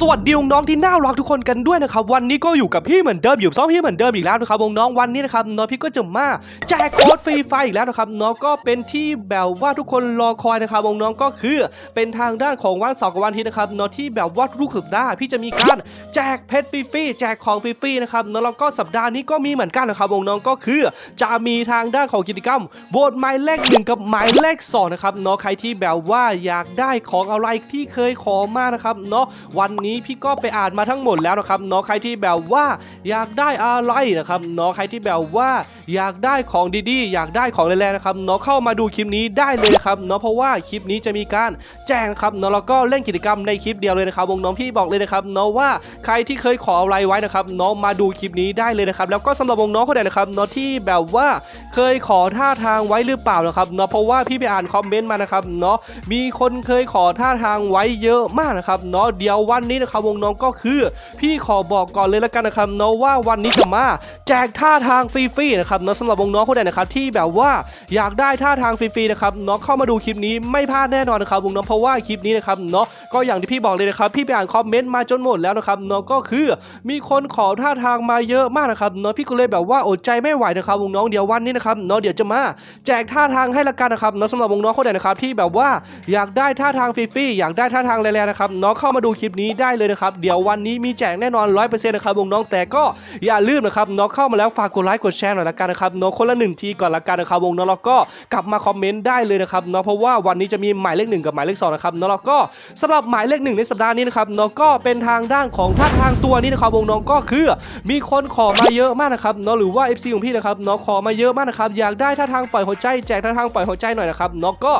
สวัสดีน้องที่น่ารักทุกคนกันด้วยนะครับวันนี้ก็อยู่กับพี่เหมือนเดิมอยู่ซ้อมพี่เหมือนเดิมอีกแล้วนะครับน้องวันนี้นะครับน้องพี่ก็จะมาแจกโค้ดฟรีไฟอีกแล้วนะครับน้องก็เป็นที่แบบว่าทุกคนรอคอยนะครับน้องก็คือเป็นทางด้านของวันเสาร์กับวันอาทิตย์นะครับน้องที่แบบว่าทุกสัปดาห์พี่จะมีการแจกเพชรฟรีๆแจกของฟรีๆนะครับน้องแล้วก็สัปดาห์นี้ก็มีเหมือนกันนะครับน้องก็คือ จะมีทางด้านของกิจกรรมโหวตหมายเลขหนึ่งกับหมายเลขสองนะครับเนาะใครที่แบบว่าอยากได้ของอะไรที่เคยขอมานะครับเนาะวันนี้พี่ก็ไปอ่านมาทั้งหมดแล้วนะครับเนาะใครที่แบบว่าอยากได้อะไรนะครับเนาะใครที่แบบว่าอยากได้ของดีๆ อยากได้ของแรงๆนะครับเนาะเข้ามาดูคลิปนี้ได้เลยนะครับเนาะเพราะว่าคลิปนี้จะมีการแจ้งครับเนาะแล้วก็เล่นกิจกรรมในคลิปเดียวเลยนะครับวงน้องพี่บอกเลยนะครับเนาะว่าใครที่เคยขออะไรไว้นะครับเนาะมาดูคลิปนี้ได้เลยนะครับแล้วก็สำหรับวงน้องคนไหนนะครับเนาะที่แบบว่าเคยขอท่าทางไว้หรือเปล่านะครับเนาะเพราะว่าพี่ไปอ่านคอมเมนต์มานะครับเนาะมีคนเคยขอท่าทางไว้เยอะมากนะครับเนาะเดี๋ยววันนี้นะครับวงน้องก็คือ พี่ขอบอกก่อนเลยละกันนะครับเนาะว่าวันนี้จะมาแจกท่าทางฟรีๆนะครับเนาะสำหรับวงน้องคนไหนนะครับที่แบบว่าอยากได้ท่าทางฟรีๆนะครับเนาะเข้ามาดูคลิปนี้ไม่พลาดแน่นอนนะครับวงน้องเพราะว่าคลิปนี้นะครับเนาะ ก็อย่างที่พี่บอกเลยนะครับพี่ไปอ่านคอมเมนต์มาจนหมดแล้วนะครับเนาะก็คือมีคนขอท่าทางมาเยอะมากนะครับเนาะพี่ก็เลยแบบว่าอดใจไม่ไหวนะครับวงน้องเดี๋ยววันนี้นะครับเนาะเดี๋ยวจะมาแจกท่าทางให้ละกันนะครับเนาะสำหรับวงน้องคนไหนนะครับที่แบบว่าอยากได้ท่าทางฟรีๆอยากได้ท่าทางแรงๆนะครับเนาะเข้ามาดูคลิปนี้ได้เลยนะครับเดี๋ยววันนี้มีแจกแน่นอน100%นะครับวงน้องแต่ก็อย่าลืมนะครับเนาะเข้ามาแล้วฝากกดไลค์กดแชร์หน่อยละกันนะครับเนาะคนละหนึ่งทีก่อนละกันนะครับวงน้องแล้วก็กลับมาคอมเมนต์ได้เลยนะครับเนาะเพราะว่าวันนี้จะมีหมายเลขหนึ่งกับหมายเลขสองนะครับเนาะแล้วก็สำหรับหมายเลขหนึ่งในสัปดาห์นี้นะครับเนาะก็เป็นทางด้านของท่าทางตัวนี้นะครับวงน้องก็คือมีคนขอมาเยอะมากนะครับเนาะหรือว่า FC ของพี่นะครับเนาะขอมาเยอะมากนะครับอยากได้ท่าทางปล่อยหัวใจแจกท่าทางปล่อยหัวใจหน่อยนะครับเนาะก็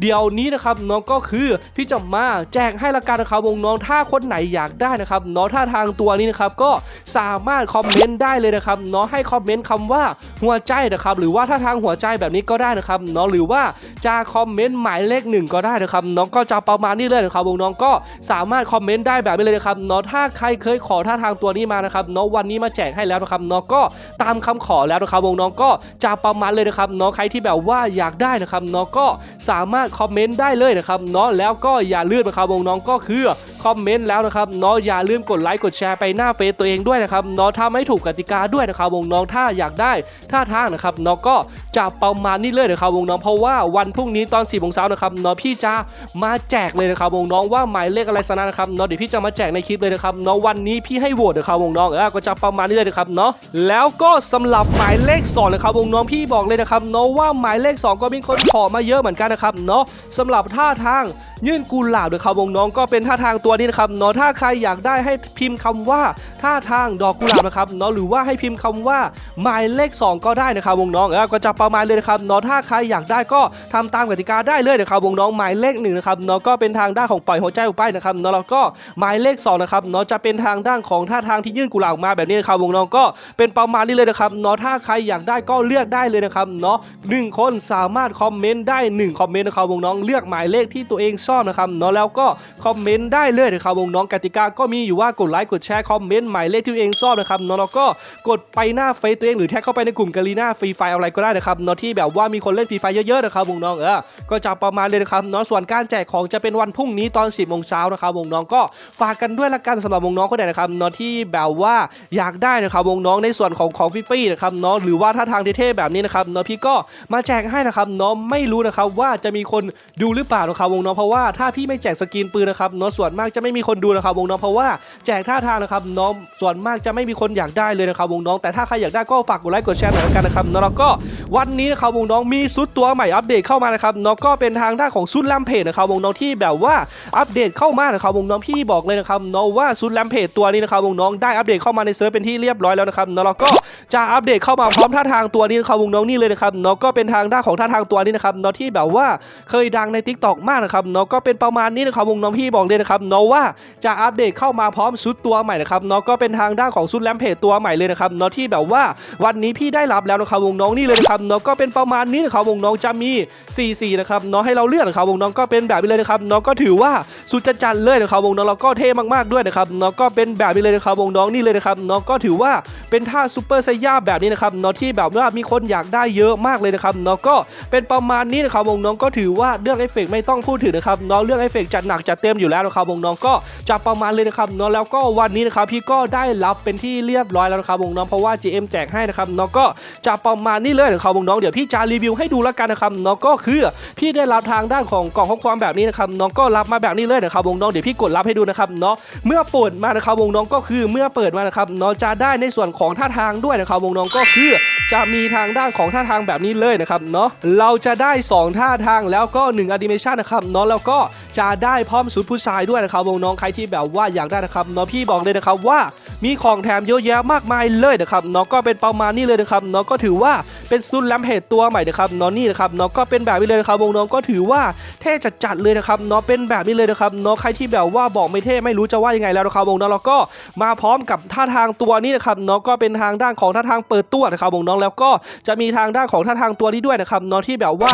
เดี๋ยวนี้นะครับเนาะก็คือพี่จะมาแจกให้ละกันนะครับวงน้องถ้าคนไหนอยากได้นะครับเนาะท่าทางตัวนี้นะครับก็สามารถคอมเมนต์ได้เลยนะครับเนาะให้คอมเมนต์คำว่าหัวใจนะครับหรือว่าท่าทางหัวใจแบบนี้ก็ได้นะครับเนาะหรือว่าจะคอมเมนต์หมายเลขหนึ่งก็ได้นะครับเนาะก็จะประมาณนี้เลยนะครับวงน้องก็สามารถคอมเมนต์ได้แบบนี้เลยนะครับเนาะถ้าใครเคยขอท่าทางตัวนี้มานะครับเนาะวันนี้มาแจกให้แล้วนะครับเนาะก็ตามคำขอแล้วนะครับวงน้องก็จะประมาณเลยนะครับเนาะใครที่แบบว่าอยากได้นะครับเนาะก็สามารถคอมเมนต์ได้เลยนะครับเนาะแล้วก็อย่าลืมนะครับวงน้องก็คือคอมเมนต์แล้วนะครับเนาะอย่าลืมกดไลค์กดแชร์ไปหน้าเฟซตัวเองด้วยนะครับเนาะถ้าไม่ถูกกติกาด้วยนะครับวงน้องถ้าอยากได้ท่าทางนะครับเนาะก็จะประมาณนี้เลยนะครับวงน้องเพราะว่าวันพรุ่งนี้ตอน4ี่โมงเช้านะครับเนาะพี่จะมาแจกเลยนะครับวงน้องว่าหมายเลขอะไรสนะนะครับเนาะเดี๋ยวพี่จะมาแจกในคลิปเลยนะครับเนาะวันนี้พี่ให้โหวตนะครับวงน้องเออก็จะประมาณนี้เลยนะครับเนาะแล้วก็สำหรับหมายเลขสองนะครับวงน้องพี่บอกเลยนะครับเนาะว่าหมายเลขสองก็มีคนขอมาเยอะเหมือนกันนะครับเนาะสำหรับท่าทาง ยื่นกุหลาบนะครับวงน้องก็เป็นท่าทางตัวนี้นะครับเนาะถ้าใครอยากได้ให้พิมพ์คำว่าท่าทางดอกกุหลาบนะครับเนาะหรือว่าให้พิมพ์คำว่าหมายเลข 2 ก็ได้นะครับวงน้องเออก็จะประมาณเลยนะครับเนาะถ้าใครอยากได้ก็ทำตามกติกาได้เลยนะครับวงน้องหมายเลขหนึ่งนะครับเนาะก็เป็นทางด้านของปล่อยหัวใจออกไปนะครับเนาะแล้วก็หมายเลข2นะครับเนาะจะเป็นทางด้านของท่าทางที่ยื่นกุหลาบออกมาแบบนี้นะครับวงน้องก็เป็นประมาณนี้เลยนะครับเนาะถ้าใครอยากได้ก็เลือกได้เลยนะครับเนาะหนึ่งคนสามารถคอมเมนต์ได้หนึ่งคอมเมนต์นะครับวงน้องเลือกหมายเลขที่ตัวเองชอบนะครับเนาะแล้วก็คอมเมนต์ได้เลยนะครับวงน้องกติกาก็มีอยู่ว่ากดไลค์กดแชร์คอมเมนต์หมายเลขที่ตัวเองชอบนะครับเนาะแล้วก็กดไปหน้าเฟซตัวเองหรือแท็กเข้าไปในกลุ่มกาลีน่าฟรีไฟอะไรก็ได้นะครับเนาะที่แบบว่ามีคนเล่นฟรีไฟเยอะๆนะครับวงน้องเออก็จะประมาณเลยนะครับเนาะส่วนการแจกของจะเป็นวันพรุ่งนี้ตอน 10โมงเช้านะครับวงน้องก็ฝากกันด้วยละกันสำหรับวงน้องคนไหนนะครับเนาะที่แบบว่าอยากได้นะครับวงน้องในส่วนของของฟรีๆนะครับเนาะหรือว่าถ้าทางเท่ๆแบบนี้นะครับเนาะพี่ก็มาแจกให้นะครับเนาะไม่รู้นะครับว่าจะมีคนดูหรือเปล่านะครับวงน้องเพราะว่าถ้าพี่ไม่แจกสกินปืนนะครับเนาะส่วนมากจะไม่มีคนดูนะครับวงน้องเพราะว่าแจกท่าทางนะครับเนาะส่วนมากจะไม่มีคนอยากได้เลยนะครับวงน้องแต่ถ้าใครอยากได้ก็ฝากกดไลค์กดแชร์หน่อยกันนะครับเนาะแล้วก็วันนี้นะครับวงน้องมีซุดตัวใหม่อัปเดตเข้ามานะครับเนาะก็เป็นทางด้านของซุดแลมเพจนะครับวงน้องที่แบบว่าอัปเดตเข้ามานะครับวงน้องพี่บอกเลยนะครับเนาะว่าซุดแลมเพจตัวนี้นะครับวงน้องได้อัปเดตเข้ามาในเซิร์ฟเป็นที่เรียบร้อยแล้วนะครับเนาะแล้วก็จะอัปเดตเข้ามาพร้อมท่าทางตัวนี้นะครับวงน้องนี่เลยนะครับเนาะก็เป็นทางด้านของท่าทางตัวนี้นะครับเนาะที่แบบว่าเคยดังใน t ิ k t o k มากนะครับเนาะก็เป็นประมาณนี้นะครับวงน้องพี่บอกเลยนะครับเนาะว่าจะอัปเดตเข้ามาพร้อมซุดตัวใหม่นะครับเนาะก็เป็นทางด้านของซุดแลมเพจตัวใหม่เลยนะครับเนาะที่แบบว่าวันนี้พี่ได้รับแล้วนะครับวงน้องนี่เลยนะครับเนาะก็เป็นประมาณนี้นะครับวงน้องจะมี44นะครับเนาะให้เราเลือกนะครับวงน้องก็เป็นแบบนี้เลยนะครับเนาะก็ถือว่าสุดจะจัดเลยนะครับวงน้องเราก็เท่มากๆด้วยนะครับเนาะก็เป็นแบบนี้เลยนะครับวงน้องนี่เลยนะครับเนาะก็ถือว่าเป็นท่าซูเปอร์ไซย่าแบบนี้นะครับเนาะที่แบบว่ามีคนอยากได้เยอะมากเลยนะครับเนาะก็เป็นประมาณนี้นะครับวงน้องก็ถือว่าเรื่องเอฟเฟกไม่ต้องพูดถึงนะครับเนาะเรื่องเอฟเฟกจัดหนักจัดเต็มอยู่แล้วนะครับวงน้องก็จะประมาณเลยนะครับเนาะแล้วก็วันนี้นะครับพี่ก็ได้รับเป็นที่เรียบร้อยแล้วนะครับวงน้องเพราะว่า GM แจกให้นะครับเนาะก็จะประมาณนี้เลยนะครับวงน้องเดี๋ยวพี่จะรีวิวให้ดูแล้วกันนะครับเนาะก็คือพี่ได้รับทางด้านของกล่องข้อความแบบนี้นะครับน้องก็รับมาแบบนี้เลยนะครับวงน้องเดี๋ยวพี่กดรับให้ดูนะครับเนาะเมื่อเปิดมานะครับวงน้องก็คือเมื่อเปิดมานะครับเนาะจะได้ในส่วนของท่าทางด้วยนะครับวงน้องก็คือ จะมีทางด้านของท่าทางแบบนี้เลยนะครับเนาะเราจะได้ 2 ท่าทางแล้วก็1 animation นะครับเนาะแล้วก็จะได้พร้อมสุดผู้ชายด้วยนะครับวงน้องใครที่แบบว่าอยากได้นะครับเนาะพี่บอกเลยนะครับว่ามีของแถมเยอะแยะมากมายเลยนะครับเนาะก็เป็นประมาณนี้เลยนะครับเนาะก็ถือว่า เป็นซุนแลมเพจตัวใหม่นะครับเนาะนี่นะครับเนาะก็เป็นแบบนี้เลยนะครับวงน้องก็ถือว่าเท่จัดๆเลยนะครับเนาะเป็นแบบนี้เลยนะครับเนาะใครที่แบบว่าบอกไม่เท่ไม่รู้จะว่ายังไงแล้วนะครับวงน้องแล้วก็มาพร้อมกับท่าทางตัวนี้นะครับเนาะก็เป็นทางด้านของท่าทางเปิดตัวนะครับวงน้องแล้วก็จะมีทางด้านของท่าทางตัวนี้ด้วยนะครับเนาะที่แบบว่า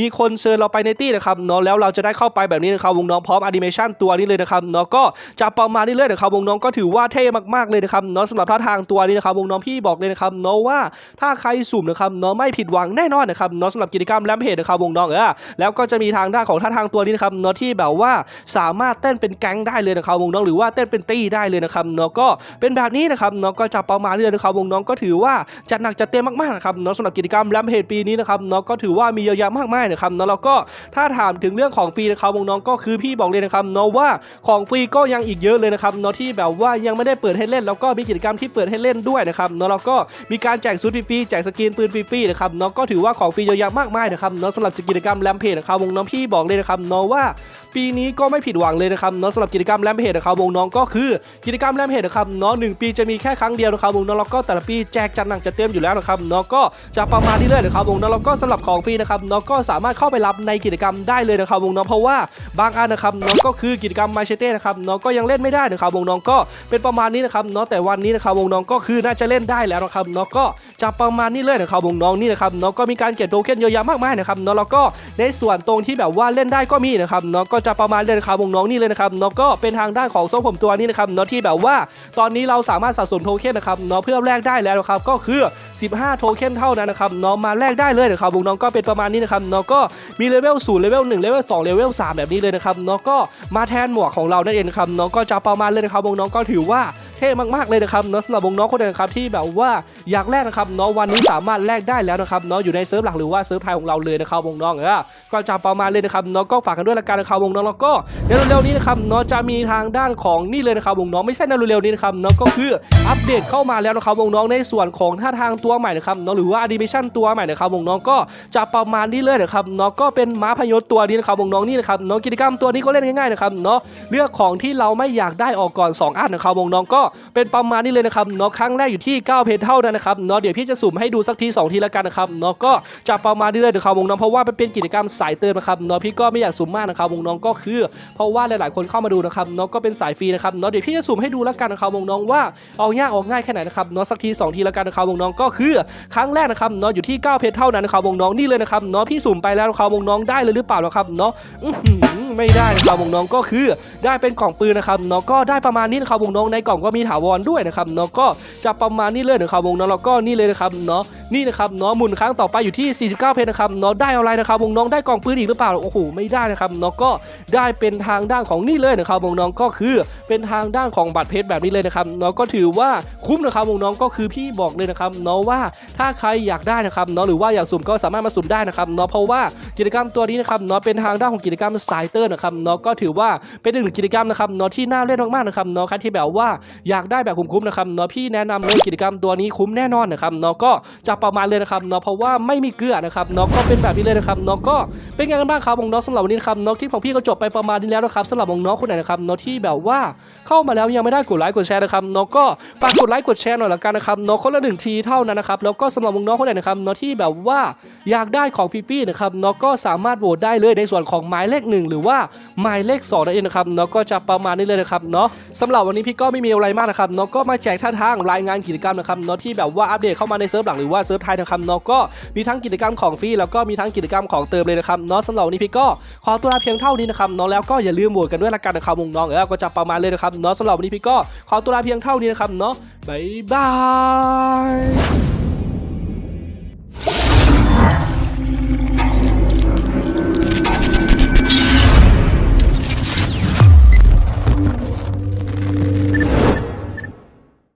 มีคนเชิญเราไปในตี้นะครับเนาะแล้วเราจะได้เข้าไปแบบนี้นะครับวงน้องพร้อมแอนิเมชันตัวนี้เลยนะครับเนาะก็จะประมาณนี้เลยนะครับวงน้องก็ถือว่าเท่มากๆเลยนะครับเนาะสำหรับท่าทางตัวนี้นะครับวงน้องพี่บอกเลยนะครับเนาะว่าถ้าใครสุ่มนะครับเนาะไม่ผิดหวังแน่นอนนะครับเนาะสำหรับกิจกรรมแรมเพจนะครับวงน้องเออแล้วก็จะมีทางด้านของท่าทางตัวนี้นะครับเนาะที่แบบว่าสามารถเต้นเป็นแก๊งได้เลยนะครับวงน้องหรือว่าเต้นเป็นตี้ได้เลยนะครับเนาะก็เป็นแบบนี้นะครับเนาะก็จะประมาณนี้เลยนะครับวงน้องก็ถือว่าจัดหนักจัดเต็มมากๆนะครับเนาะสำหรับกิจกรรมแรมเพจปีนี้นะครับเนาะก็ถือว่ามีเยอะแยะมากมายนะครับเนาะแล้วก็ถ้าถามถึงเรื่องของฟรีนะครับวงน้องก็คือพี่บอกเลยนะครับเนาะว่าของฟรีก็ยังอีกเยอะเลยนะครับเนาะที่แบบว่ายังไม่ได้เปิดให้เล่น แล้วก็มีกิจกรรมที่เปิดให้เล่นด้วยนะครับเนาะแล้วก็มีการแจกซูดฟรีแจกสกินปืนฟรีๆนะครับเนาะก็ถือว่าของฟรีเยอะแยะมากมายนะครับเนาะสำหรับกิจกรรมแรมเพจนะครับวงน้องพี่บอกเลยนะครับเนาะว่าปีนี้ก็ไม่ผิดหวังเลยนะครับเนาะสำหรับกิจกรรมแรมเพจนะครับวงน้องก็คือกิจกรรมแรมเพจนะครับเนาะหนึ่งปีจะมีแค่ครั้งเดียวนะครับวงน้องแล้วก็แต่ละปีแจกจัดหนักจัดเต็มอยู่แล้วนะครับเนาะก็จะประมาณนี้เลยนะครับวงน้องแล้วก็สำหรับของฟรีนะครับเนาะก็สามารถเข้าไปรับในกิจกรรมได้เลยนะครับวงน้องเพราะว่าบางอันนะครับเนาะก็คือกิจกรรมมาเชเต้นะครับเนาะก็ยังเล่นไม่ได้นะครับวงน้องก็เป็นประมาณนี้นะครับเนาะแต่วันนี้นะครับวงน้องก็คือน่าจะเล่นได้แล้วนะครับเนาะก็ จะประมาณนี้เลยนะครับวงน้องนี่นะครับเนาะก็มีการเก็บโทเค็นเยอะแยะมากมายนะครับเนาะแล้วก็ในส่วนตรงที่แบบว่าเล่นได้ก็มีนะครับเนาะก็จะประมาณเลยนะครับวงน้องนี่เลยนะครับเนาะก็เป็นทางด้านของโซ่ผมตัวนี้นะครับเนาะที่แบบว่า ตอนนี้เราสามารถสะสมโทเค็นนะครับเนาะเพื่อแลกได้แล้วนะครับก็คือ 15 โทเค็นเท่านั้นนะครับเนาะมาแลกได้เลยนะครับวงน้องก็เป็นประมาณนี้นะครับเนาะก็มีเลเวล0เลเวล1เลเวล2เลเวล3แบบนี้เลยนะครับเนาะก็มาแทนหมวกของเรานั่นเองนะครับเนาะก็จะประมาณเลยนะครับวงน้องก็ถือว่าเท่มากๆเลยนะครับเนาะสำหรับวงน้องคนเดินครับที่แบบว่า อยากแลกนะครับเนาะวันนี้สามารถแลกได้แล้วนะครับเนาะอยู่ในเซิร์ฟหลักหรือว่าเซิร์ฟไทยของเราเลยนะครับวงน้องเออก็จะประมาณเลยนะครับเนาะก็ฝากกันด้วยละกันนะครับวงน้องแล้วก็ในเร็วๆนี้นะครับเนาะจะมีทางด้านของนี่เลยนะครับวงน้องไม่ใช่ในเร็วๆนี้นะครับเนาะก็คืออัปเดตเข้ามาแล้วนะครับวงน้องในส่วนของท่าทางตัวใหม่นะครับเนาะหรือว่าแอนิเมชันตัวใหม่นะครับวงน้องก็จะประมาณนี้เลยนะครับเนาะก็เป็นม้าพยศตัวนี้นะครับวงน้องนี่นะครับเนาะกิจกรรมตัวนี้ก็เล่นง่ายๆนะครับเนาะเลือกของที่เราไม่อยากได้ออกก่อนสองอันนะครับวงน้องก็เป็นประมาณนี้เลยนะครับเนาะครั้งแรกอยู่ที่9เพจเท่านั้นนะครับเนาะเดี๋ยวพี่จะสุ่มให้ดูสักที2ทีละกันนะครับเนาะก็จะประมาณนี้เลยนะครับวงน้องเพราะว่ามันเป็นกิจกรรมสายเติมนะครับเนาะพี่ก็ไม่อยากสุ่มมากนะครับวงน้องก็คือ เพราะว่าหลายๆ คนเข้ามาดูนะครับเนาะก็เป็นสายฟรีนะครับเนาะเดี๋ยวพี่จะสุ่มให้ดูแล้วกันนะครับวงน้องว่าเอายากออกง่ายแค่ไหนนะครับเนาะสักที2ทีละกันนะครับวงน้องก็คือครั้งแรกนะครับเนาะอยู่ที่9เพจเท่านั้นนะครับวงน้องนี่เลยนะครับเนาะพี่สุ่มไปแล้วนะครับวงน้องได้เลยหรือเปล่านะครับเนาะอื้อหือไม่ได้นะครับวงน้องก็คือได้เป็นกล่องปืนนะครับเนาะก็ได้ประมาณนี้นะครับวงน้องในกล่องก็มีถาวรด้วยนะครับเนาะก็จะประมาณนี้เลยนะครับวงน้องเราก็นี่เลยนะครับเนาะ นี่นะครับเนาะหมุนครั้งต่อไปอยู่ที่ 49 เพจนะครับเนาะได้อะไรนะครับวงน้องได้กองปืนอีกหรือเปล่าโอ้โหไม่ได้นะครับเนาะก็ได้เป็นทางด้านของนี่เลยนะครับวงน้องก็คือเป็นทางด้านของบัตรเพชรแบบนี้เลยนะครับเนาะก็ถือว่าคุ้มนะครับวงน้องก็คือพี่บอกเลยนะครับเนาะว่าถ้าใครอยากได้นะครับเนาะหรือว่าอยากสุ่มก็สามารถมาสุ่มได้นะครับเนาะเพราะว่ากิจกรรมตัวนี้นะครับเนาะเป็นทางด้านของกิจกรรมสายเตอร์นะครับเนาะก็ถือว่าเป็นหนึ่งกิจกรรมนะครับเนาะที่น่าเล่นมากๆนะครับนาะใครที่แบบว่าอยากได้แบบคุ้มๆนะครับเนาะพี่แนะนำเลยกิจกรรมตัวนี้คุ้มแน่นอนนะครับเนาะก็จะประมาณเลยนะครับเนาะเพราะว่าไม่มีเกลือนะครับเนาะก็เป็นแบบนี้เลยนะครับเนาะก็เป็นไงกันบ้างครับวงน้องสำหรับวันนี้นะครับเนาะคลิปของพี่ก็จบไปประมาณนี้แล้วนะครับสำหรับวงน้องคนไหนนะครับเนาะที่แบบว่าเข้ามาแล้วยังไม่ได้กดไลค์กดแชร์นะครับเนาะก็ฝากกดไลค์กดแชร์หน่อยละกันนะครับเนาะคนละหนึ่งทีเท่านั้นนะครับแล้วก็สำหรับวงน้องคนไหนนะครับเนาะที่แบบว่าอยากได้ของพี่ๆนะครับเนาะก็สามารถโหวตได้เลยในส่วนของหมายเลขหนึ่งหรือว่าหมายเลขสองนั่นเองนะครับเนาะก็จะประมาณนี้เลยนะครับเนาะสำหรับวันนี้พี่ก็ไม่มีอะไรมากนะครับเนาะก็มาแจกท่าทางรายงานกิจกรรมนะครับเนาะที่แบบว่าอัปเดตเข้ามาในเซิร์ฟหลักหรือว่าเซิร์ฟไทยนะครับเนาะก็มีทั้งกิจกรรมของฟรีแล้วก็มีทั้งกิจกรรมของเติมเลยนะครับเนาะสำหรับวันนี้พี่ก็ขอตัวลาเพียงเท่านี้นะครับเนาะแล้วก็อย่าลืมโหวตกันด้วยละกันนะครับวงน้องเออก็จะประมาณเลยนะครับเนาะสำหรับวันนี้พี่ก็ขอตัวลาเพียงเท่านี้นะครับเนาะบ๊ายบาย